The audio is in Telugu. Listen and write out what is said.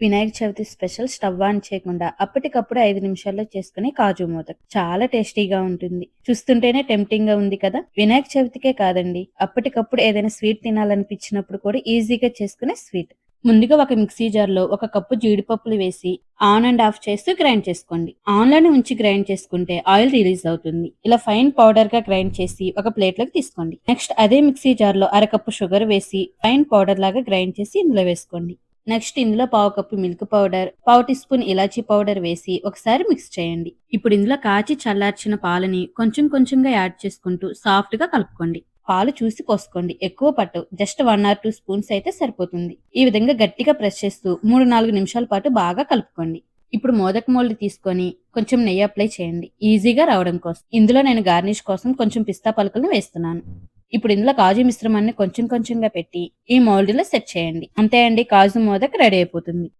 Vinayaka Chavithi special stove on చేయకుండా అప్పటికప్పుడు ఐదు నిమిషాల్లో చేసుకునే కాజు మూత చాలా టేస్టీగా ఉంటుంది. చూస్తుంటేనే టెంప్టింగ్గా ఉంది కదా? వినాయక చవితికే కాదండి. అప్పటికప్పుడు ఏదైనా స్వీట్ తినాలనిపించినప్పుడు కూడా ఈజీగా చేసుకునే స్వీట్. ముందుగా ఒక మిక్సీ జార్లో ఒక కప్పు జీడిపప్పులు వేసి ఆన్ అండ్ ఆఫ్ చేస్తూ గ్రైండ్ చేసుకోండి. ఆన్లోనే ఉంచి గ్రైండ్ చేసుకుంటే ఆయిల్ రిలీజ్ అవుతుంది. ఇలా ఫైన్ పౌడర్గా గ్రైండ్ చేసి ఒక ప్లేట్లోకి తీసుకోండి. నెక్స్ట్ అదే మిక్సీ జార్లో అరకప్పు షుగర్ వేసి ఫైన్ పౌడర్ లాగా గ్రైండ్ చేసి ఇందులో వేసుకోండి. నెక్స్ట్ ఇందులో పావు కప్పు మిల్క్ పౌడర్ పావు టీ స్పూన్ ఇలాచీ పౌడర్ వేసి ఒకసారి మిక్స్ చేయండి. ఇప్పుడు ఇందులో కాచి చల్లార్చిన పాలని కొంచెం కొంచెంగా యాడ్ చేసుకుంటూ సాఫ్ట్గా కలుపుకోండి. పాలు చూసి పోసుకోండి ఎక్కువ పట్టు just one or two spoons అయితే సరిపోతుంది. ఈ విధంగా గట్టిగా ప్రెస్ చేస్తూ మూడు నాలుగు నిమిషాల పాటు బాగా కలుపుకోండి. ఇప్పుడు మోదక మోల్డ్ తీసుకొని కొంచెం నెయ్యి అప్లై చేయండి. ఈజీగా రావడం కోసం. ఇందులో నేను గార్నిష్ కోసం కొంచెం పిస్తా పలుకులను వేస్తున్నాను. ఇప్పుడు ఇందులో కాజు మిశ్రమాన్ని కొంచెం కొంచెంగా పెట్టి ఈ మౌల్డ్లో సెట్ చేయండి. అంతే అండి కాజు మోదక్ రెడీ అయిపోతుంది.